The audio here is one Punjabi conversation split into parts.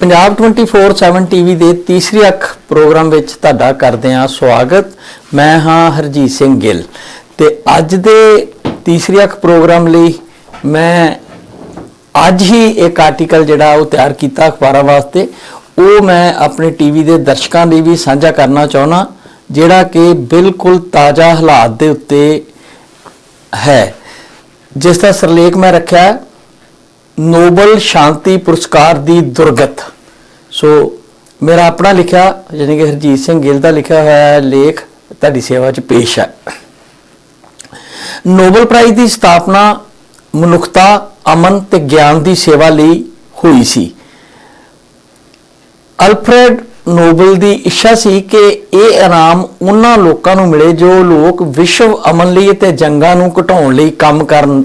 ਪੰਜਾਬ 24/7 ਟੀਵੀ ਦੇ ਤੀਸਰੀ ਅੱਖ ਪ੍ਰੋਗਰਾਮ ਵਿੱਚ ਤੁਹਾਡਾ ਕਰਦੇ ਹਾਂ ਸਵਾਗਤ। ਮੈਂ ਹਾਂ ਹਰਜੀਤ ਸਿੰਘ ਗਿੱਲ ਤੇ ਅੱਜ ਦੇ ਤੀਸਰੀ ਅੱਖ ਪ੍ਰੋਗਰਾਮ ਲਈ ਮੈਂ ਅੱਜ ਹੀ ਇੱਕ ਆਰਟੀਕਲ ਜਿਹੜਾ ਉਹ ਤਿਆਰ ਕੀਤਾ ਅਖਬਾਰਾਂ ਵਾਸਤੇ। ਉਹ ਮੈਂ ਆਪਣੇ ਟੀਵੀ ਦੇ ਦਰਸ਼ਕਾਂ ਲਈ ਵੀ ਸਾਂਝਾ ਕਰਨਾ ਚਾਹੁੰਦਾ, ਜਿਹੜਾ ਕਿ ਬਿਲਕੁਲ ਤਾਜ਼ਾ ਹਾਲਾਤ ਦੇ ਉੱਤੇ ਹੈ। ਜਿਸ ਦਾ ਸਰਲੇਖ ਮੈਂ ਰੱਖਿਆ ਨੋਬਲ ਸ਼ਾਂਤੀ ਪੁਰਸਕਾਰ ਦੀ ਦੁਰਗਤ। ਸੋ ਮੇਰਾ ਆਪਣਾ ਲਿਖਿਆ, ਯਾਨੀ ਕਿ ਹਰਜੀਤ ਸਿੰਘ ਗਿੱਲ ਦਾ ਲਿਖਿਆ ਹੋਇਆ ਲੇਖ, ਤੁਹਾਡੀ ਸੇਵਾ 'ਚ ਪੇਸ਼ ਹੈ। ਨੋਬਲ ਪ੍ਰਾਈਜ਼ ਦੀ ਸਥਾਪਨਾ ਮਨੁੱਖਤਾ, ਅਮਨ ਤੇ ਗਿਆਨ ਦੀ ਸੇਵਾ ਲਈ ਹੋਈ ਸੀ। ਅਲਫਰੈਡ ਨੋਬਲ ਦੀ ਇੱਛਾ ਸੀ ਕਿ ਇਹ ਇਨਾਮ ਉਹਨਾਂ ਲੋਕਾਂ ਨੂੰ ਮਿਲੇ ਜੋ ਲੋਕ ਵਿਸ਼ਵ ਅਮਨ ਲਈ ਤੇ ਜੰਗਾਂ ਨੂੰ ਘਟਾਉਣ ਲਈ ਕੰਮ ਕਰਨ,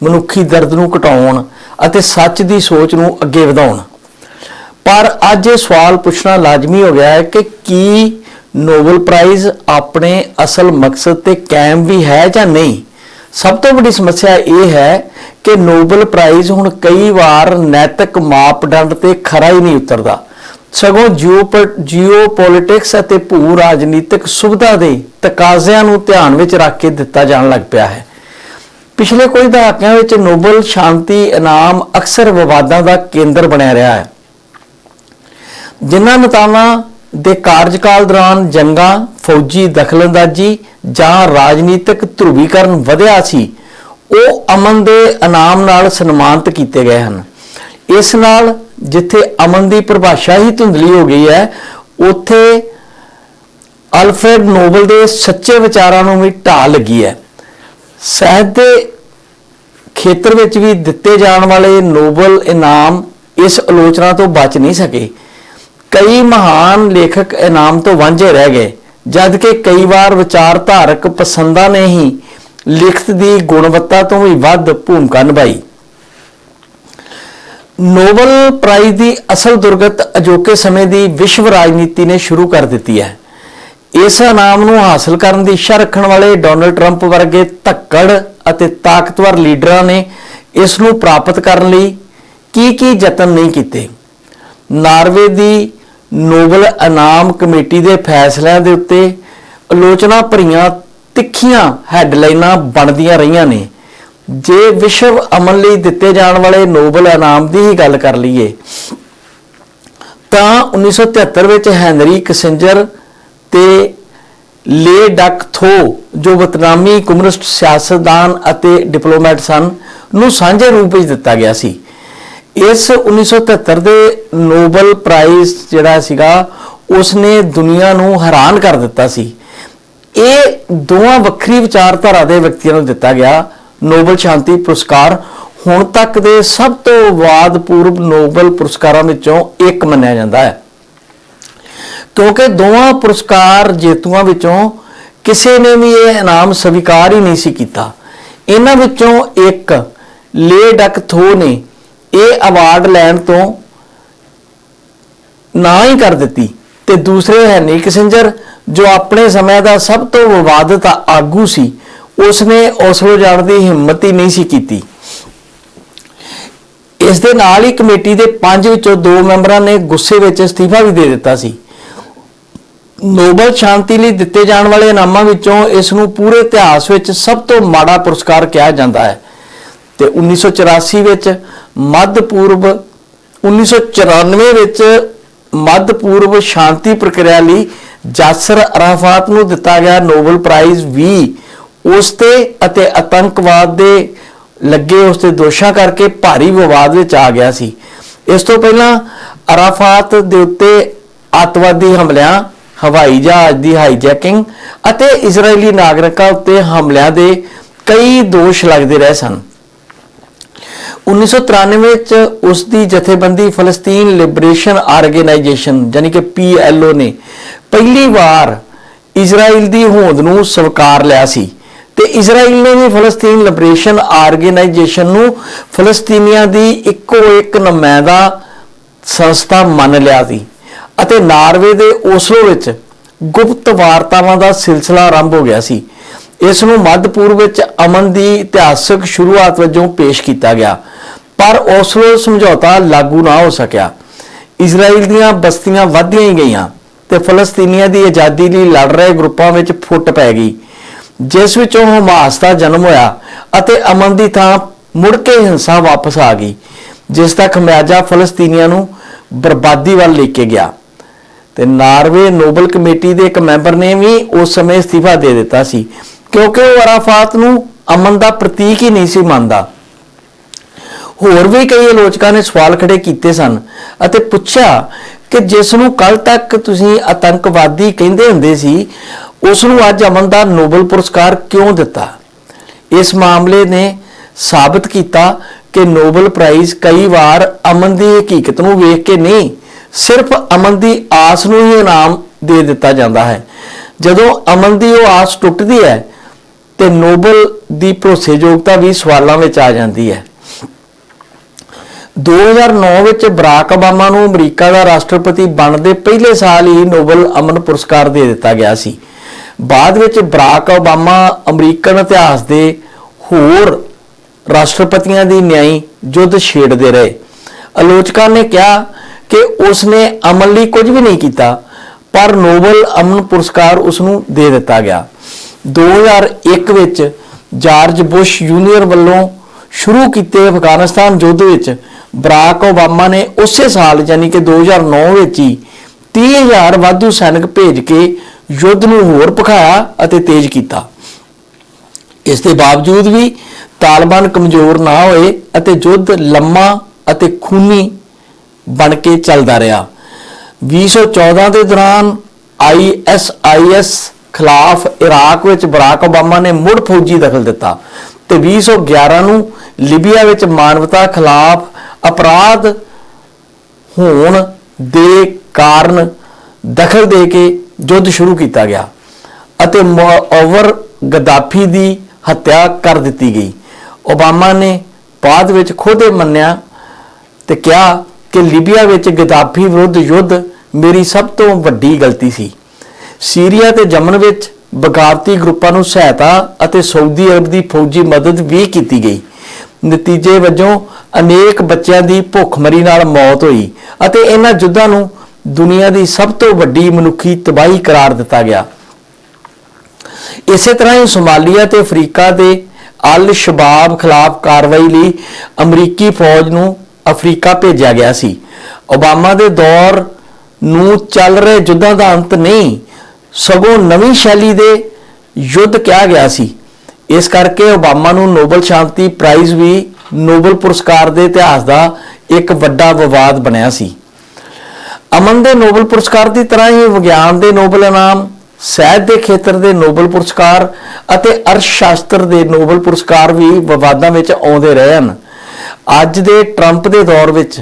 ਮਨੁੱਖੀ ਦਰਦ ਨੂੰ ਘਟਾਉਣ ਅਤੇ ਸੱਚ ਦੀ ਸੋਚ ਨੂੰ ਅੱਗੇ ਵਧਾਉਣ। ਪਰ ਅੱਜ ਇਹ ਸਵਾਲ ਪੁੱਛਣਾ ਲਾਜ਼ਮੀ ਹੋ ਗਿਆ ਹੈ ਕਿ ਕੀ ਨੋਬਲ ਪ੍ਰਾਈਜ਼ ਆਪਣੇ ਅਸਲ ਮਕਸਦ ਤੇ ਕਾਇਮ ਵੀ ਹੈ ਜਾਂ ਨਹੀਂ? ਸਭ ਤੋਂ ਵੱਡੀ ਸਮੱਸਿਆ ਇਹ ਹੈ ਕਿ ਨੋਬਲ ਪ੍ਰਾਈਜ਼ ਹੁਣ ਕਈ ਵਾਰ ਨੈਤਿਕ ਮਾਪਦੰਡ ਤੇ ਖਰਾ ਹੀ ਨਹੀਂ ਉਤਰਦਾ। ਸਗੋਂ ਜੀਓਪੋਲਿਟਿਕਸ ਅਤੇ ਭੂ ਰਾਜਨੀਤਿਕ ਸੁਵਿਧਾ ਦੇ ਤਕਾਜ਼ਿਆਂ ਨੂੰ ਧਿਆਨ ਵਿੱਚ ਰੱਖ ਕੇ ਦਿੱਤਾ ਜਾਣ ਲੱਗ ਪਿਆ ਹੈ। ਪਿਛਲੇ ਕੁਝ ਦਹਾਕਿਆਂ ਵਿੱਚ ਨੋਬਲ ਸ਼ਾਂਤੀ ਇਨਾਮ ਅਕਸਰ ਵਿਵਾਦਾਂ ਦਾ ਕੇਂਦਰ ਬਣਿਆ ਰਿਹਾ ਹੈ। ਜਿਨ੍ਹਾਂ ਨੇਤਾਵਾਂ ਦੇ ਕਾਰਜਕਾਲ ਦੌਰਾਨ ਜੰਗਾਂ, ਫੌਜੀ ਦਖਲਅੰਦਾਜ਼ੀ ਜਾਂ ਰਾਜਨੀਤਿਕ ਧਰੁਵੀਕਰਨ ਵਧਿਆ ਸੀ, ਉਹ ਅਮਨ ਦੇ ਇਨਾਮ ਨਾਲ ਸਨਮਾਨਿਤ ਕੀਤੇ ਗਏ ਹਨ। ਇਸ ਨਾਲ ਜਿੱਥੇ ਅਮਨ ਦੀ ਪਰਿਭਾਸ਼ਾ ਹੀ ਧੁੰਦਲੀ ਹੋ ਗਈ ਹੈ, ਉੱਥੇ ਅਲਫਰੈਡ ਨੋਬਲ ਦੇ ਸੱਚੇ ਵਿਚਾਰਾਂ ਨੂੰ ਵੀ ਢਾਹ ਲੱਗੀ ਹੈ। ਸਾਹਿਤ ਦੇ ਖੇਤਰ ਵਿੱਚ ਵੀ ਦਿੱਤੇ ਜਾਣ ਵਾਲੇ ਨੋਬਲ ਇਨਾਮ ਇਸ ਆਲੋਚਨਾ ਤੋਂ ਬਚ ਨਹੀਂ ਸਕੇ। ਕਈ ਮਹਾਨ ਲੇਖਕ ਇਨਾਮ ਤੋਂ ਵਾਂਝੇ ਰਹਿ ਗਏ ਜਦ ਕਿ ਕਈ ਵਾਰ ਵਿਚਾਰਧਾਰਕ ਪਸੰਦਾਂ ਨੇ ਹੀ ਲਿਖਤ ਦੀ ਗੁਣਵੱਤਾ ਤੋਂ ਵੀ ਵੱਧ ਭੂਮਿਕਾ ਨਿਭਾਈ। ਨੋਬਲ ਪ੍ਰਾਈਜ਼ ਦੀ ਅਸਲ ਦੁਰਗਤ ਅਜੋਕੇ ਸਮੇਂ ਦੀ ਵਿਸ਼ਵ ਰਾਜਨੀਤੀ ਨੇ ਸ਼ੁਰੂ ਕਰ ਦਿੱਤੀ ਹੈ। ਇਸ ਇਨਾਮ ਨੂੰ ਹਾਸਲ ਕਰਨ ਦੀ ਇੱਛਾ ਰੱਖਣ ਵਾਲੇ ਡੋਨਲਡ ਟਰੰਪ ਵਰਗੇ ਧੱਕੜ ਅਤੇ ਤਾਕਤਵਰ ਲੀਡਰਾਂ ਨੇ ਇਸ ਨੂੰ ਪ੍ਰਾਪਤ ਕਰਨ ਲਈ ਕੀ ਕੀ ਯਤਨ ਨਹੀਂ ਕੀਤੇ। ਨਾਰਵੇ ਦੀ ਨੋਬਲ ਇਨਾਮ ਕਮੇਟੀ ਦੇ ਫੈਸਲਿਆਂ ਦੇ ਉੱਤੇ ਆਲੋਚਨਾ ਭਰੀਆਂ ਤਿੱਖੀਆਂ ਹੈਡਲਾਈਨਾਂ ਬਣਦੀਆਂ ਰਹੀਆਂ ਨੇ। ਜੇ ਵਿਸ਼ਵ ਅਮਨ ਲਈ ਦਿੱਤੇ ਜਾਣ ਵਾਲੇ ਨੋਬਲ ਇਨਾਮ ਦੀ ਹੀ ਗੱਲ ਕਰ ਲਈਏ, ਤਾਂ 1973 ਵਿੱਚ ਹੈਨਰੀ ਕਿਸਿੰਜਰ ਤੇ ਲੇ ਡਕ ਥੋ, ਜੋ ਵਿਤਨਾਮੀ ਕਮਿਊਨਿਸਟ ਸਿਆਸਤਦਾਨ ਅਤੇ ਡਿਪਲੋਮੈਟ ਸਨ, ਨੂੰ ਸਾਂਝੇ ਰੂਪ ਵਿੱਚ ਦਿੱਤਾ ਗਿਆ ਸੀ। ਇਸ 1973 ਦੇ ਨੋਬਲ ਪ੍ਰਾਈਜ਼ ਜਿਹੜਾ ਸੀਗਾ ਉਸ ਨੇ ਦੁਨੀਆ ਨੂੰ ਹੈਰਾਨ ਕਰ ਦਿੱਤਾ ਸੀ। ਇਹ ਦੋਵਾਂ ਵੱਖਰੀ ਵਿਚਾਰਧਾਰਾ ਦੇ ਵਿਅਕਤੀਆਂ ਨੂੰ ਦਿੱਤਾ ਗਿਆ ਨੋਬਲ ਸ਼ਾਂਤੀ ਪੁਰਸਕਾਰ। ਹੁਣ ਤੱਕ ਦੇ ਸਭ ਤੋਂ ਵਾਦਪੂਰਵ ਨੋਬਲ ਪੁਰਸਕਾਰਾਂ ਵਿੱਚੋਂ ਇੱਕ ਮੰਨਿਆ ਜਾਂਦਾ ਹੈ। ਕਿਉਂਕਿ ਦੋਵਾਂ ਪੁਰਸਕਾਰ ਜੇਤੂਆਂ ਵਿੱਚੋਂ ਕਿਸੇ ਨੇ ਵੀ ਇਹ ਇਨਾਮ ਸਵੀਕਾਰ ਹੀ ਨਹੀਂ ਸੀ ਕੀਤਾ। ਇਹਨਾਂ ਵਿੱਚੋਂ ਇੱਕ ਲੇ ਡਕ ਥੋ ਨੇ ਇਹ ਅਵਾਰਡ ਲੈਣ ਤੋਂ ਨਾ ਹੀ ਕਰ ਦਿੱਤੀ ਤੇ ਦੂਸਰੇ ਹੈਨੀ ਕਿਸਿੰਜਰ ਜੋ ਆਪਣੇ ਸਮੇਂ ਦਾ ਸਭ ਤੋਂ ਵਿਵਾਦਤ ਆਗੂ ਸੀ, ਉਸਨੇ ਓਸਲੋ ਜਾਣ ਦੀ ਹਿੰਮਤ ਹੀ ਨਹੀਂ ਸੀ ਕੀਤੀ। ਇਸ ਦੇ ਨਾਲ ਹੀ ਕਮੇਟੀ ਦੇ ਪੰਜ ਵਿੱਚੋਂ ਦੋ ਮੈਂਬਰਾਂ ਨੇ ਗੁੱਸੇ ਵਿੱਚ ਅਸਤੀਫਾ ਵੀ ਦੇ ਦਿੱਤਾ ਸੀ। ਨੋਬਲ ਸ਼ਾਂਤੀ ਲਈ ਦਿੱਤੇ ਜਾਣ ਵਾਲੇ ਇਨਾਮਾਂ ਵਿੱਚੋਂ ਇਸ ਨੂੰ ਪੂਰੇ ਇਤਿਹਾਸ ਵਿੱਚ ਸਭ ਤੋਂ ਮਾੜਾ ਪੁਰਸਕਾਰ ਕਿਹਾ ਜਾਂਦਾ ਹੈ। ਤੇ 1984 ਵਿੱਚ ਮੱਧ ਪੂਰਬ 1994 ਵਿੱਚ ਮੱਧ ਪੂਰਬ ਸ਼ਾਂਤੀ ਪ੍ਰਕਿਰਿਆ ਲਈ ਜਾਸਰ ਅਰਾਫਾਤ ਨੂੰ ਦਿੱਤਾ ਗਿਆ ਨੋਬਲ ਪ੍ਰਾਈਜ਼ ਵੀ। ਉਸ ਤੇ ਅਤੇ ਆਤੰਕਵਾਦ ਦੇ ਲੱਗੇ ਉਸ ਤੇ ਦੋਸ਼ਾਂ ਕਰਕੇ ਭਾਰੀ ਵਿਵਾਦ ਵਿੱਚ ਆ ਗਿਆ ਸੀ। ਇਸ ਤੋਂ ਪਹਿਲਾਂ ਅਰਾਫਾਤ ਦੇ ਉੱਤੇ ਅੱਤਵਾਦੀ ਹਮਲਿਆਂ ਹਵਾਈ ਜਹਾਜ਼ ਦੀ ਹਾਈਜੈਕਿੰਗ ਅਤੇ ਇਜ਼ਰਾਈਲੀ ਨਾਗਰਿਕਾਂ ਉੱਤੇ ਹਮਲਿਆਂ ਦੇ ਕਈ ਦੋਸ਼ ਲੱਗਦੇ ਰਹੇ ਸਨ। 1993 ਵਿੱਚ ਉਸ ਦੀ ਜਥੇਬੰਦੀ ਫਲਸਤੀਨ ਲਿਬਰੇਸ਼ਨ ਆਰਗੇਨਾਈਜੇਸ਼ਨ ਯਾਨੀ ਕਿ PLO ਨੇ ਪਹਿਲੀ ਵਾਰ ਇਜ਼ਰਾਈਲ ਦੀ ਹੋਂਦ ਨੂੰ ਸਵੀਕਾਰ ਲਿਆ ਸੀ ਤੇ ਇਜ਼ਰਾਈਲ ਨੇ ਵੀ ਫਲਸਤੀਨ ਲਿਬਰੇਸ਼ਨ ਆਰਗੇਨਾਈਜੇਸ਼ਨ ਨੂੰ ਫਲਸਤੀਨੀਆਂ ਦੀ ਇੱਕੋ ਇੱਕ ਨੁਮਾਇੰਦਾ ਸੰਸਥਾ ਮੰਨ ਲਿਆ ਸੀ। ਅਤੇ ਨਾਰਵੇ ਦੇ ਓਸਲੋ ਵਿੱਚ ਗੁਪਤ ਵਾਰਤਾਵਾਂ ਦਾ ਸਿਲਸਿਲਾ ਆਰੰਭ ਹੋ ਗਿਆ ਸੀ। ਇਸ ਨੂੰ ਮੱਧ ਪੂਰਬ ਵਿੱਚ ਅਮਨ ਦੀ ਇਤਿਹਾਸਕ ਸ਼ੁਰੂਆਤ ਵਜੋਂ ਪੇਸ਼ ਕੀਤਾ ਗਿਆ। ਪਰ ਓਸਲੋ ਸਮਝੌਤਾ ਲਾਗੂ ਨਾ ਹੋ ਸਕਿਆ। ਇਜ਼ਰਾਈਲ ਦੀਆਂ ਬਸਤੀਆਂ ਵਧਦੀਆਂ ਹੀ ਗਈਆਂ ਤੇ ਫਲਸਤੀਨੀਆਂ ਦੀ ਆਜ਼ਾਦੀ ਲਈ ਲੜ ਰਹੇ ਗਰੁੱਪਾਂ ਵਿੱਚ ਫੁੱਟ ਪੈ ਗਈ, ਜਿਸ ਵਿੱਚੋਂ ਹਮਾਸ ਦਾ ਜਨਮ ਹੋਇਆ ਅਤੇ ਅਮਨ ਦੀ ਥਾਂ ਮੁੜ ਕੇ ਹਿੰਸਾ ਵਾਪਸ ਆ ਗਈ, ਜਿਸ ਦਾ ਖਮਿਆਜਾ ਫਲਸਤੀਨੀਆਂ ਨੂੰ ਬਰਬਾਦੀ ਵੱਲ ਲੈ ਕੇ ਗਿਆ। ਤੇ ਨਾਰਵੇ ਨੋਬਲ ਕਮੇਟੀ ਦੇ ਇੱਕ ਮੈਂਬਰ ਨੇ ਵੀ ਉਸ ਸਮੇਂ ਅਸਤੀਫਾ ਦੇ ਦਿੱਤਾ ਸੀ। ਕਿਉਂਕਿ ਉਹ ਅਰਾਫਾਤ ਨੂੰ ਅਮਨ ਦਾ ਪ੍ਰਤੀਕ ਹੀ ਨਹੀਂ ਸੀ ਮੰਨਦਾ। ਹੋਰ ਵੀ ਕਈ ਆਲੋਚਕਾਂ ਨੇ ਸਵਾਲ ਖੜੇ ਕੀਤੇ ਸਨ ਅਤੇ ਪੁੱਛਿਆ ਕਿ ਜਿਸ ਨੂੰ ਕੱਲ ਤੱਕ ਤੁਸੀਂ ਆਤੰਕਵਾਦੀ ਕਹਿੰਦੇ ਹੁੰਦੇ ਸੀ, ਉਸ ਨੂੰ ਅੱਜ ਅਮਨ ਦਾ ਨੋਬਲ ਪੁਰਸਕਾਰ ਕਿਉਂ ਦਿੱਤਾ? ਇਸ ਮਾਮਲੇ ਨੇ ਸਾਬਤ ਕੀਤਾ ਕਿ ਨੋਬਲ ਪ੍ਰਾਈਜ਼ ਕਈ ਵਾਰ ਅਮਨ ਦੀ ਹਕੀਕਤ ਨੂੰ ਵੇਖ ਕੇ ਨਹੀਂ ਸਿਰਫ ਅਮਨ ਦੀ ਆਸ ਨੂੰ ਹੀ ਇਨਾਮ ਦੇ ਦਿੱਤਾ ਜਾਂਦਾ ਹੈ। ਜਦੋਂ ਅਮਨ ਦੀ ਉਹ ਆਸ ਟੁੱਟਦੀ ਹੈ, ਤੇ ਨੋਬਲ ਦੀ ਭਰੋਸੇਯੋਗਤਾ ਵੀ ਸਵਾਲਾਂ ਵਿੱਚ ਆ ਜਾਂਦੀ ਹੈ। 2009 ਵਿੱਚ ਬਰਾਕ ਓਬਾਮਾ ਨੂੰ ਅਮਰੀਕਾ ਦਾ ਰਾਸ਼ਟਰਪਤੀ ਬਣਦੇ ਪਹਿਲੇ ਸਾਲ ਹੀ ਨੋਬਲ ਅਮਨ ਪੁਰਸਕਾਰ ਦੇ ਦਿੱਤਾ ਗਿਆ ਸੀ। ਬਾਅਦ ਵਿੱਚ ਬਰਾਕ ਓਬਾਮਾ ਅਮਰੀਕਨ ਇਤਿਹਾਸ ਦੇ ਹੋਰ ਰਾਸ਼ਟਰਪਤੀਆਂ ਦੀ ਨਿਆਈ ਯੁੱਧ ਛੇੜਦੇ ਰਹੇ। ਆਲੋਚਕਾਂ ਨੇ ਕਿਹਾ ਕਿ ਉਸ ਨੇ ਅਮਨ ਲਈ ਕੁਝ ਵੀ ਨਹੀਂ ਕੀਤਾ, ਪਰ ਨੋਬਲ ਅਮਨ ਪੁਰਸਕਾਰ ਉਸ ਨੂੰ ਦੇ ਦਿੱਤਾ ਗਿਆ। 2001 ਵਿੱਚ ਜਾਰਜ ਬੁਸ਼ ਜੂਨੀਅਰ ਵੱਲੋਂ ਸ਼ੁਰੂ ਕੀਤੇ ਅਫਗਾਨਿਸਤਾਨ ਯੁੱਧ ਵਿੱਚ ਬਰਾਕ ਓਬਾਮਾ ਨੇ ਉਸੇ ਸਾਲ, ਯਾਨੀ ਕਿ 2009 ਵਿੱਚ ਹੀ 30000 ਵਾਧੂ ਸੈਨਿਕ ਭੇਜ ਕੇ ਯੁੱਧ ਨੂੰ ਹੋਰ ਭਖਾਇਆ ਅਤੇ ਤੇਜ਼ ਕੀਤਾ। ਇਸ ਦੇ ਬਾਵਜੂਦ ਵੀ ਤਾਲਿਬਾਨ ਕਮਜ਼ੋਰ ਨਾ ਹੋਏ ਅਤੇ ਯੁੱਧ ਲੰਮਾ ਅਤੇ ਖੂਨੀ ਬਣ ਕੇ ਚੱਲਦਾ ਰਿਹਾ। 2014 ਦੇ ਦੌਰਾਨ ISIS ਖਿਲਾਫ ਇਰਾਕ ਵਿੱਚ ਬਰਾਕ ਓਬਾਮਾ ਨੇ ਮੁੜ ਫੌਜੀ ਦਖਲ ਦਿੱਤਾ ਤੇ 2011 ਨੂੰ ਲਿਬੀਆ ਵਿੱਚ ਮਾਨਵਤਾ ਖਿਲਾਫ ਅਪਰਾਧ ਹੋਣ ਦੇ ਕਾਰਨ ਦਖਲ ਦੇ ਕੇ ਯੁੱਧ ਸ਼ੁਰੂ ਕੀਤਾ ਗਿਆ ਅਤੇ ਓਵਰ ਗਦਾਫੀ ਦੀ ਹੱਤਿਆ ਕਰ ਦਿੱਤੀ ਗਈ। ਓਬਾਮਾ ਨੇ ਬਾਅਦ ਵਿੱਚ ਖੁਦ ਇਹ ਮੰਨਿਆ ਤੇ ਕਿਹਾ ਕਿ ਲੀਬੀਆ ਵਿੱਚ ਗਦਾਫੀ ਵਿਰੁੱਧ ਯੁੱਧ ਮੇਰੀ ਸਭ ਤੋਂ ਵੱਡੀ ਗਲਤੀ ਸੀ। ਸੀਰੀਆ ਤੇ ਯਮਨ ਵਿੱਚ ਬਗਾਵਤੀ ਗਰੁੱਪਾਂ ਨੂੰ ਸਹਾਇਤਾ ਅਤੇ ਸਾਊਦੀ ਅਰਬ ਦੀ ਫੌਜੀ ਮਦਦ ਵੀ ਕੀਤੀ ਗਈ। ਨਤੀਜੇ ਵਜੋਂ ਅਨੇਕ ਬੱਚਿਆਂ ਦੀ ਭੁੱਖਮਰੀ ਨਾਲ ਮੌਤ ਹੋਈ ਅਤੇ ਇਹਨਾਂ ਯੁੱਧਾਂ ਨੂੰ ਦੁਨੀਆ ਦੀ ਸਭ ਤੋਂ ਵੱਡੀ ਮਨੁੱਖੀ ਤਬਾਹੀ ਕਰਾਰ ਦਿੱਤਾ ਗਿਆ। ਇਸੇ ਤਰ੍ਹਾਂ ਹੀ ਸੋਮਾਲੀਆ ਤੇ ਅਫਰੀਕਾ ਦੇ ਅਲ ਸ਼ਬਾਬ ਖਿਲਾਫ ਕਾਰਵਾਈ ਲਈ ਅਮਰੀਕੀ ਫੌਜ ਨੂੰ ਅਫਰੀਕਾ ਭੇਜਿਆ ਗਿਆ ਸੀ। ਓਬਾਮਾ ਦੇ ਦੌਰ ਨੂੰ ਚੱਲ ਰਹੇ ਯੁੱਧਾਂ ਦਾ ਅੰਤ ਨਹੀਂ, ਸਗੋਂ ਨਵੀਂ ਸ਼ੈਲੀ ਦੇ ਯੁੱਧ ਕਿਹਾ ਗਿਆ ਸੀ। ਇਸ ਕਰਕੇ ਓਬਾਮਾ ਨੂੰ ਨੋਬਲ ਸ਼ਾਂਤੀ ਪ੍ਰਾਈਜ਼ ਵੀ ਨੋਬਲ ਪੁਰਸਕਾਰ ਦੇ ਇਤਿਹਾਸ ਦਾ ਇੱਕ ਵੱਡਾ ਵਿਵਾਦ ਬਣਿਆ ਸੀ। ਅਮਨ ਦੇ ਨੋਬਲ ਪੁਰਸਕਾਰ ਦੀ ਤਰ੍ਹਾਂ ਹੀ ਵਿਗਿਆਨ ਦੇ ਨੋਬਲ ਇਨਾਮ, ਸਾਹਿਤ ਦੇ ਖੇਤਰ ਦੇ ਨੋਬਲ ਪੁਰਸਕਾਰ ਅਤੇ ਅਰਥ ਸ਼ਾਸਤਰ ਦੇ ਨੋਬਲ ਪੁਰਸਕਾਰ ਵੀ ਵਿਵਾਦਾਂ ਵਿੱਚ ਆਉਂਦੇ ਰਹੇ ਹਨ। ਅੱਜ ਦੇ ਟਰੰਪ ਦੇ ਦੌਰ ਵਿੱਚ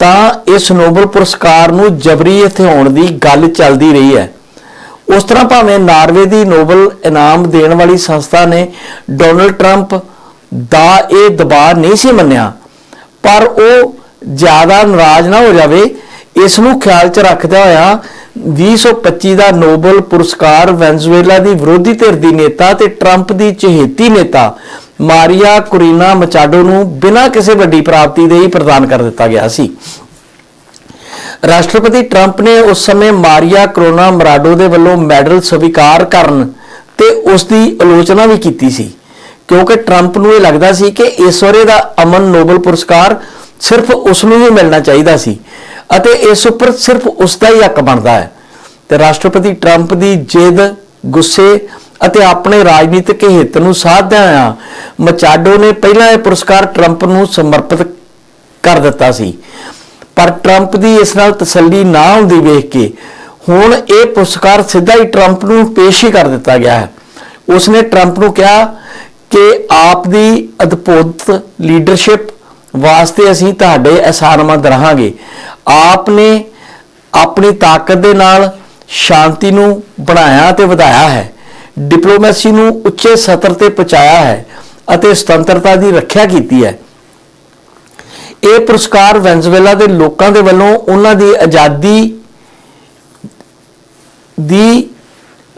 ਤਾਂ ਇਸ ਨੋਬਲ ਪੁਰਸਕਾਰ ਨੂੰ ਜਬਰੀ ਹਥਿਆਉਣ ਦੀ ਗੱਲ ਚੱਲਦੀ ਰਹੀ ਹੈ। ਉਸ ਤਰ੍ਹਾਂ ਭਾਵੇਂ ਨਾਰਵੇ ਦੀ ਨੋਬਲ ਇਨਾਮ ਦੇਣ ਵਾਲੀ ਸੰਸਥਾ ਨੇ ਡੋਨਲਡ ਟਰੰਪ ਦਾ ਇਹ ਦਬਾਅ ਨਹੀਂ ਸੀ ਮੰਨਿਆ, ਪਰ ਉਹ ਜ਼ਿਆਦਾ ਨਾਰਾਜ਼ ਨਾ ਹੋ ਜਾਵੇ ਇਸ ਨੂੰ ਖਿਆਲ 'ਚ ਰੱਖਦਿਆਂ ਹੋਇਆ 2025 ਦਾ ਨੋਬਲ ਪੁਰਸਕਾਰ ਵੈਨਜ਼ੂਏਲਾ ਦੀ ਵਿਰੋਧੀ ਧਿਰ ਦੀ ਨੇਤਾ ਤੇ ਟਰੰਪ ਦੀ ਚਹੇਤੀ ਨੇਤਾ ਮਾਰੀਆ ਕੁਰੀਨਾ ਮਚਾਡੋ ਨੂੰ ਬਿਨਾਂ ਕਿਸੇ ਵੱਡੀ ਪ੍ਰਾਪਤੀ ਦੇ ਹੀ ਪ੍ਰਦਾਨ ਕਰ ਦਿੱਤਾ ਗਿਆ ਸੀ। ਰਾਸ਼ਟਰਪਤੀ ਟਰੰਪ ਨੇ ਉਸ ਸਮੇਂ ਮਾਰੀਆ ਕਰੋਨਾ ਮਰਾਡੋ ਦੇ ਵੱਲੋਂ ਮੈਡਲ ਸਵੀਕਾਰ ਕਰਨ ਤੇ ਉਸ ਦੀ ਆਲੋਚਨਾ ਵੀ ਕੀਤੀ ਸੀ, ਕਿਉਂਕਿ ਟਰੰਪ ਨੂੰ ਇਹ ਲੱਗਦਾ ਸੀ ਕਿ ਇਸ ਵਾਰੇ ਦਾ ਅਮਨ ਨੋਬਲ ਪੁਰਸਕਾਰ ਸਿਰਫ ਉਸ ਨੂੰ ਹੀ ਮਿਲਣਾ ਚਾਹੀਦਾ ਸੀ। ਅਤੇ ਇਸ ਉੱਪਰ ਸਿਰਫ ਉਸ ਦਾ ਹੀ ਹੱਕ ਬਣਦਾ ਹੈ। ਤੇ ਰਾਸ਼ਟਰਪਤੀ ਟਰੰਪ ਦੀ ਜਿੱਦ, ਗੁੱਸੇ ਅਤੇ ਆਪਣੇ ਰਾਜਨੀਤਿਕ ਹਿੱਤ ਨੂੰ ਸਾਧਦਿਆਂ ਹੋਇਆ ਮਚਾਡੋ ਨੇ ਪਹਿਲਾਂ ਇਹ ਪੁਰਸਕਾਰ ਟਰੰਪ ਨੂੰ ਸਮਰਪਿਤ ਕਰ ਦਿੱਤਾ ਸੀ। ਪਰ ਟਰੰਪ ਦੀ ਇਸ ਨਾਲ ਤਸੱਲੀ ਨਾ ਹੁੰਦੀ ਵੇਖ ਕੇ ਹੁਣ ਇਹ ਪੁਰਸਕਾਰ ਸਿੱਧਾ ਹੀ ਟਰੰਪ ਨੂੰ ਪੇਸ਼ ਹੀ ਕਰ ਦਿੱਤਾ ਗਿਆ ਹੈ। ਉਸਨੇ ਟਰੰਪ ਨੂੰ ਕਿਹਾ ਕਿ ਆਪ ਦੀ ਅਦਭੁਤ ਲੀਡਰਸ਼ਿਪ ਵਾਸਤੇ ਅਸੀਂ ਤੁਹਾਡੇ ਅਹਿਸਾਨਮੰਦ ਰਹਾਂਗੇ। ਆਪ ਨੇ ਆਪਣੀ ਤਾਕਤ ਦੇ ਨਾਲ ਸ਼ਾਂਤੀ ਨੂੰ ਬਣਾਇਆ ਤੇ ਵਧਾਇਆ ਹੈ। ਡਿਪਲੋਮੇਸੀ ਨੂੰ ਉੱਚੇ ਸਤਰ ਤੇ ਪਹੁੰਚਾਇਆ ਹੈ ਅਤੇ ਸੁਤੰਤਰਤਾ ਦੀ ਰੱਖਿਆ ਕੀਤੀ ਹੈ। ਇਹ ਪੁਰਸਕਾਰ ਵੈਨਜ਼ੂਏਲਾ ਦੇ ਲੋਕਾਂ ਦੇ ਵੱਲੋਂ ਉਹਨਾਂ ਦੀ ਆਜ਼ਾਦੀ ਦੀ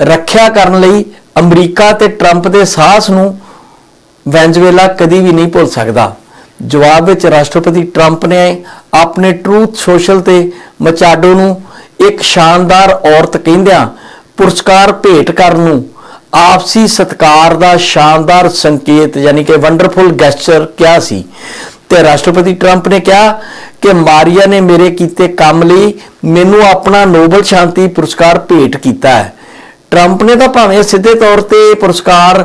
ਰੱਖਿਆ ਕਰਨ ਲਈ ਅਮਰੀਕਾ ਤੇ ਟਰੰਪ ਦੇ ਸਾਹਸ ਨੂੰ ਵੈਨਜ਼ੂਏਲਾ ਕਦੀ ਵੀ ਨਹੀਂ ਭੁੱਲ ਸਕਦਾ। ਜਵਾਬ ਵਿੱਚ ਰਾਸ਼ਟਰਪਤੀ ਟਰੰਪ ਨੇ ਆਪਣੇ ਟਰੂਥ ਸੋਸ਼ਲ ਤੇ ਮਚਾਡੋ ਨੂੰ ਇੱਕ ਸ਼ਾਨਦਾਰ ਔਰਤ ਕਹਿੰਦਿਆਂ ਪੁਰਸਕਾਰ ਭੇਟ ਕਰਨ ਨੂੰ ਆਪਸੀ ਸਤਕਾਰ ਦਾ ਸ਼ਾਨਦਾਰ ਸੰਕੇਤ ਯਾਨੀ ਕਿ ਵੰਡਰਫੁਲ ਗੈਸਚਰ ਕਿਹਾ ਸੀ। ਤੇ ਰਾਸ਼ਟਰਪਤੀ ਟਰੰਪ ਨੇ ਕਿਹਾ ਕਿ ਮਾਰੀਆ ਨੇ ਮੇਰੇ ਕੀਤੇ ਕੰਮ ਲਈ ਮੈਨੂੰ ਆਪਣਾ ਨੋਬਲ ਸ਼ਾਂਤੀ ਪੁਰਸਕਾਰ ਭੇਟ ਕੀਤਾ ਹੈ। ਟਰੰਪ ਨੇ ਤਾਂ ਭਾਵੇਂ ਸਿੱਧੇ ਤੌਰ ਤੇ ਪੁਰਸਕਾਰ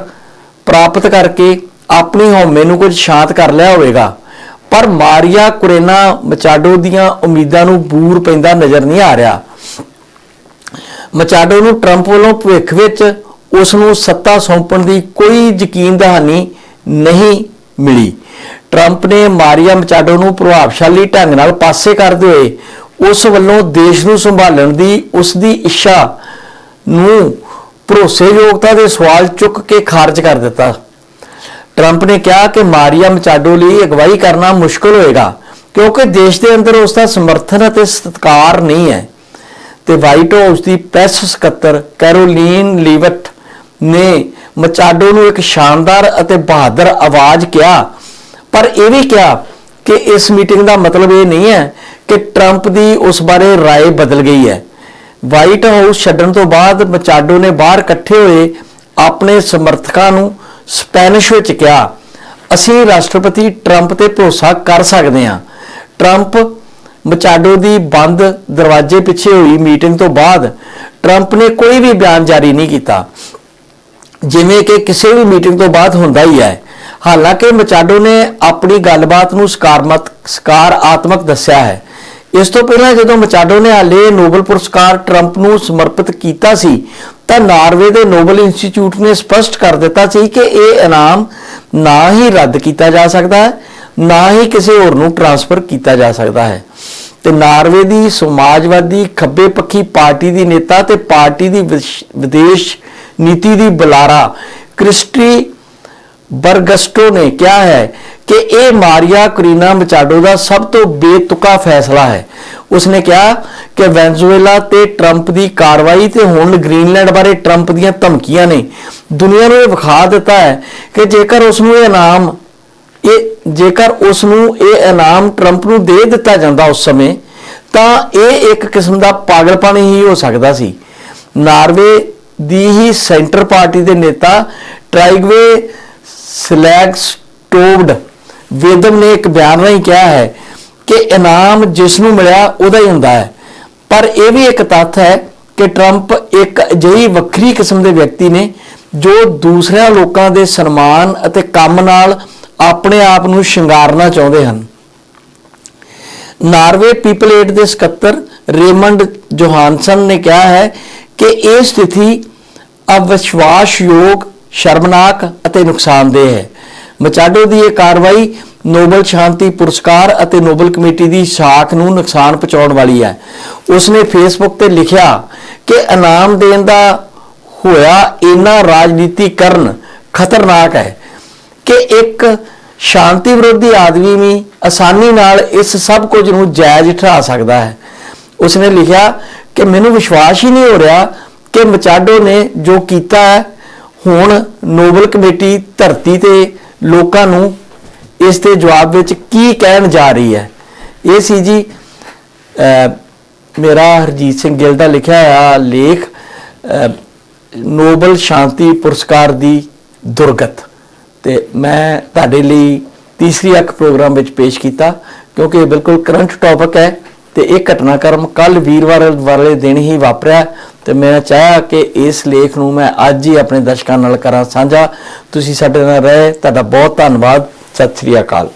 ਪ੍ਰਾਪਤ ਕਰਕੇ ਆਪਣੀ ਹਉਮੈ ਨੂੰ ਕੁਝ ਸ਼ਾਂਤ ਕਰ ਲਿਆ ਹੋਵੇਗਾ। ਪਰ ਮਾਰੀਆ ਕੁਰੇਨਾ ਮਚਾਡੋ ਦੀਆਂ ਉਮੀਦਾਂ ਨੂੰ ਬੂਰ ਪੈਂਦਾ ਨਜ਼ਰ ਨਹੀਂ ਆ ਰਿਹਾ। ਮਚਾਡੋ ਨੂੰ ਟਰੰਪ ਵੱਲੋਂ ਭਵਿੱਖ ਵਿੱਚ ਉਸ ਨੂੰ ਸੱਤਾ ਸੌਂਪਣ ਦੀ ਕੋਈ ਯਕੀਨ ਦਹਾਨੀ ਨਹੀਂ ਮਿਲੀ। ਟਰੰਪ ਨੇ ਮਾਰੀਆ ਮਚਾਡੋ ਨੂੰ ਪ੍ਰਭਾਵਸ਼ਾਲੀ ਢੰਗ ਨਾਲ ਪਾਸੇ ਕਰਦੇ ਹੋਏ ਉਸ ਵੱਲੋਂ ਦੇਸ਼ ਨੂੰ ਸੰਭਾਲਣ ਦੀ ਉਸ ਦੀ ਇੱਛਾ ਨੂੰ ਭਰੋਸੇਯੋਗਤਾ ਦੇ ਸਵਾਲ ਚੁੱਕ ਕੇ ਖਾਰਜ ਕਰ ਦਿੱਤਾ। ਟਰੰਪ ਨੇ ਕਿਹਾ ਕਿ ਮਾਰੀਆ ਮਚਾਡੋ ਲਈ ਅਗਵਾਈ ਕਰਨਾ ਮੁਸ਼ਕਲ ਹੋਏਗਾ ਕਿਉਂਕਿ ਦੇਸ਼ ਦੇ ਅੰਦਰ ਉਸ ਦਾ ਸਮਰਥਨ ਅਤੇ ਸਤਿਕਾਰ ਨਹੀਂ ਹੈ ਤੇ ਵਾਈਟ ਹਾਊਸ ਦੀ ਪ੍ਰੈਸ ਸਕੱਤਰ ਕੈਰੋਲੀਨ ਲੀਵਟ ਨੇ ਮਚਾਡੋ ਨੂੰ ਇੱਕ ਸ਼ਾਨਦਾਰ ਅਤੇ ਬਹਾਦਰ ਆਵਾਜ਼ ਕਿਹਾ ਪਰ ਇਹ ਵੀ ਕਿਹਾ ਕਿ ਇਸ ਮੀਟਿੰਗ ਦਾ ਮਤਲਬ ਇਹ ਨਹੀਂ ਹੈ ਕਿ ਟਰੰਪ ਦੀ ਉਸ ਬਾਰੇ رائے ਬਦਲ ਗਈ ਹੈ ਵਾਈਟ ਹਾਊਸ ਛੱਡਣ ਤੋਂ ਬਾਅਦ ਮਚਾਡੋ ਨੇ ਬਾਹਰ ਇਕੱਠੇ ਹੋਏ ਆਪਣੇ ਸਮਰਥਕਾਂ ਨੂੰ ਸਪੈਨਿਸ਼ ਵਿੱਚ ਕਿਹਾ, ਅਸੀਂ ਰਾਸ਼ਟਰਪਤੀ ਟਰੰਪ ਤੇ ਭਰੋਸਾ ਕਰ ਸਕਦੇ ਹਾਂ। ਟਰੰਪ ਮਚਾਡੋ ਦੀ ਬੰਦ ਦਰਵਾਜ਼ੇ ਪਿੱਛੇ ਹੋਈ ਮੀਟਿੰਗ ਤੋਂ ਬਾਅਦ ਟਰੰਪ ਨੇ ਕੋਈ ਵੀ ਬਿਆਨ ਜਾਰੀ ਨਹੀਂ ਕੀਤਾ। ਜਿਵੇਂ ਕਿ ਕਿਸੇ ਵੀ ਮੀਟਿੰਗ ਤੋਂ ਬਾਅਦ ਹੁੰਦਾ ਹੀ ਹੈ। ਹਾਲਾਂਕਿ ਮਚਾਡੋ ਨੇ ਆਪਣੀ ਗੱਲਬਾਤ ਨੂੰ ਸਕਾਰਾਤਮਕ ਸਕਾਰਾਤਮਕ ਦੱਸਿਆ ਹੈ। ਇਸ ਤੋਂ ਪਹਿਲਾਂ ਜਦੋਂ ਮਚਾਡੋ ਨੇ ਹਾਲੇ ਨੋਬਲ ਪੁਰਸਕਾਰ ਟਰੰਪ ਨੂੰ ਸਮਰਪਿਤ ਕੀਤਾ ਸੀ ਤਾਂ ਨਾਰਵੇ ਦੇ ਨੋਬਲ ਇੰਸਟੀਚਿਊਟ ਨੇ ਸਪਸ਼ਟ ਕਰ ਦਿੱਤਾ ਸੀ ਕਿ ਇਹ ਇਨਾਮ ਨਾ ਹੀ ਰੱਦ ਕੀਤਾ ਜਾ ਸਕਦਾ ਹੈ, ਨਾ ਹੀ ਕਿਸੇ ਹੋਰ ਨੂੰ ਟ੍ਰਾਂਸਫਰ ਕੀਤਾ ਜਾ ਸਕਦਾ ਹੈ। ਤੇ ਨਾਰਵੇ ਦੀ ਸਮਾਜਵਾਦੀ ਖੱਬੇ ਪੱਖੀ ਪਾਰਟੀ ਦੀ ਨੇਤਾ ਤੇ ਪਾਰਟੀ ਦੀ ਵਿਸ਼- ਵਿਦੇਸ਼ ਨੀਤੀ ਦੀ ਬੁਲਾਰਾ ਕ੍ਰਿਸਟੀ ਬਰਗਸਟੋ ਨੇ ਕਿਹਾ ਹੈ ਕਿ ਇਹ ਮਾਰੀਆ ਕਰੀਨਾ ਮਚਾਡੋ ਦਾ ਸਭ ਤੋਂ ਬੇਤੁਕਾ ਫੈਸਲਾ ਹੈ। ਉਸਨੇ ਕਿਹਾ ਕਿ ਵੈਨਜ਼ੂਏਲਾ ਤੇ ਟਰੰਪ ਦੀ ਕਾਰਵਾਈ ਤੇ ਹੁਣ ਗ੍ਰੀਨਲੈਂਡ ਬਾਰੇ ਟਰੰਪ ਦੀਆਂ ਧਮਕੀਆਂ ਨੇ। ਦੁਨੀਆ ਨੂੰ ਇਹ ਵਿਖਾ ਦਿੱਤਾ ਹੈ ਕਿ ਜੇਕਰ ਉਸ ਨੂੰ ਇਹ ਇਨਾਮ, ਇਹ ਜੇਕਰ ਉਸ ਨੂੰ ਇਹ ਇਨਾਮ ਟਰੰਪ ਨੂੰ ਦੇ ਦਿੱਤਾ ਜਾਂਦਾ ਉਸ ਸਮੇਂ, ਤਾਂ ਇਹ ਇੱਕ ਕਿਸਮ ਦਾ ਪਾਗਲਪਨ ਹੀ ਹੋ ਸਕਦਾ ਸੀ। ਨਾਰਵੇ ਦੀ ਹੀ ਸੈਂਟਰ ਪਾਰਟੀ ਦੇ ਨੇਤਾ ਟ੍ਰਾਈਗਵੇ ਸਲੈਗਸਟੋਵਡ ਵੇਦਮ ਨੇ ਇੱਕ ਬਿਆਨ ਰਾਹੀਂ ਕਿਹਾ ਹੈ ਕਿ ਇਨਾਮ ਜਿਸ ਨੂੰ ਮਿਲਿਆ ਉਹਦਾ ਹੀ ਹੁੰਦਾ ਹੈ। ਪਰ ਇਹ ਵੀ ਇੱਕ ਤੱਥ ਹੈ ਕਿ ਟਰੰਪ ਇੱਕ ਅਜਿਹੀ ਵੱਖਰੀ ਕਿਸਮ ਦੇ ਵਿਅਕਤੀ ਨੇ ਜੋ ਦੂਸਰਿਆਂ ਲੋਕਾਂ ਦੇ ਸਨਮਾਨ ਅਤੇ ਕੰਮ ਨਾਲ ਆਪਣੇ ਆਪ ਨੂੰ ਸ਼ਿੰਗਾਰਨਾ ਚਾਹੁੰਦੇ ਹਨ। ਨਾਰਵੇ ਪੀਪਲ ਏਡ ਦੇ ਸਕੱਤਰ ਰੇਮੰਡ ਜੋਹਾਨਸਨ ਨੇ ਕਿਹਾ ਹੈ ਕਿ ਇਹ ਸਥਿਤੀ ਅਵਿਸ਼ਵਾਸਯੋਗ ਸ਼ਰਮਨਾਕ ਅਤੇ ਨੁਕਸਾਨਦੇਹ ਹੈ। ਮਚਾਡੋ ਦੀ ਇਹ ਕਾਰਵਾਈ ਨੋਬਲ ਸ਼ਾਂਤੀ ਪੁਰਸਕਾਰ ਅਤੇ ਨੋਬਲ ਕਮੇਟੀ ਦੀ ਸਾਖ ਨੂੰ ਨੁਕਸਾਨ ਪਹੁੰਚਾਉਣ ਵਾਲੀ ਹੈ। ਉਸਨੇ ਫੇਸਬੁੱਕ ਤੇ ਲਿਖਿਆ ਕਿ ਇਨਾਮ ਦੇਣ ਦਾ ਹੋਇਆ ਇੰਨਾ ਰਾਜਨੀਤੀਕਰਨ ਖਤਰਨਾਕ ਹੈ ਕਿ ਇੱਕ ਸ਼ਾਂਤੀ ਵਿਰੋਧੀ ਆਦਮੀ ਵੀ ਆਸਾਨੀ ਨਾਲ ਇਸ ਸਭ ਕੁਝ ਨੂੰ ਜਾਇਜ਼ ਠਹਿਰਾ ਸਕਦਾ ਹੈ। ਉਸਨੇ ਲਿਖਿਆ ਕਿ ਮੈਨੂੰ ਵਿਸ਼ਵਾਸ ਹੀ ਨਹੀਂ ਹੋ ਰਿਹਾ ਕਿ ਮਚਾਡੋ ਨੇ ਜੋ ਕੀਤਾ ਹੈ ਹੁਣ ਨੋਬਲ ਕਮੇਟੀ ਧਰਤੀ ਤੇ ਲੋਕਾਂ ਨੂੰ ਇਸ ਦੇ ਜਵਾਬ ਵਿੱਚ ਕੀ ਕਹਿਣ ਜਾ ਰਹੀ ਹੈ? ਇਹ ਸੀ ਜੀ ਮੇਰਾ ਹਰਜੀਤ ਸਿੰਘ ਗਿੱਲ ਦਾ ਲਿਖਿਆ ਹੋਇਆ ਲੇਖ ਨੋਬਲ ਸ਼ਾਂਤੀ ਪੁਰਸਕਾਰ ਦੀ ਦੁਰਗਤ। ਤੇ ਮੈਂ ਤੁਹਾਡੇ ਲਈ ਤੀਸਰੀ ਅੱਖ ਪ੍ਰੋਗਰਾਮ ਵਿੱਚ ਪੇਸ਼ ਕੀਤਾ, ਕਿਉਂਕਿ ਇਹ ਬਿਲਕੁਲ ਕਰੰਟ ਟੌਪਿਕ ਹੈ। ਤੇ ਇਹ ਘਟਨਾਕ੍ਰਮ ਕੱਲ ਵੀਰਵਾਰ ਵਾਲੇ ਦਿਨ ਹੀ ਵਾਪਰਿਆ ਤੇ ਮੈਂ ਚਾਹਿਆ ਕਿ ਇਸ ਲੇਖ ਨੂੰ ਮੈਂ ਅੱਜ ਹੀ ਆਪਣੇ ਦਰਸ਼ਕਾਂ ਨਾਲ ਕਰਾਂ ਸਾਂਝਾ। ਤੁਸੀਂ ਸਾਡੇ ਨਾਲ ਰਹੇ, ਤੁਹਾਡਾ ਬਹੁਤ ਧੰਨਵਾਦ। ਸਤਿ ਸ੍ਰੀ ਅਕਾਲ।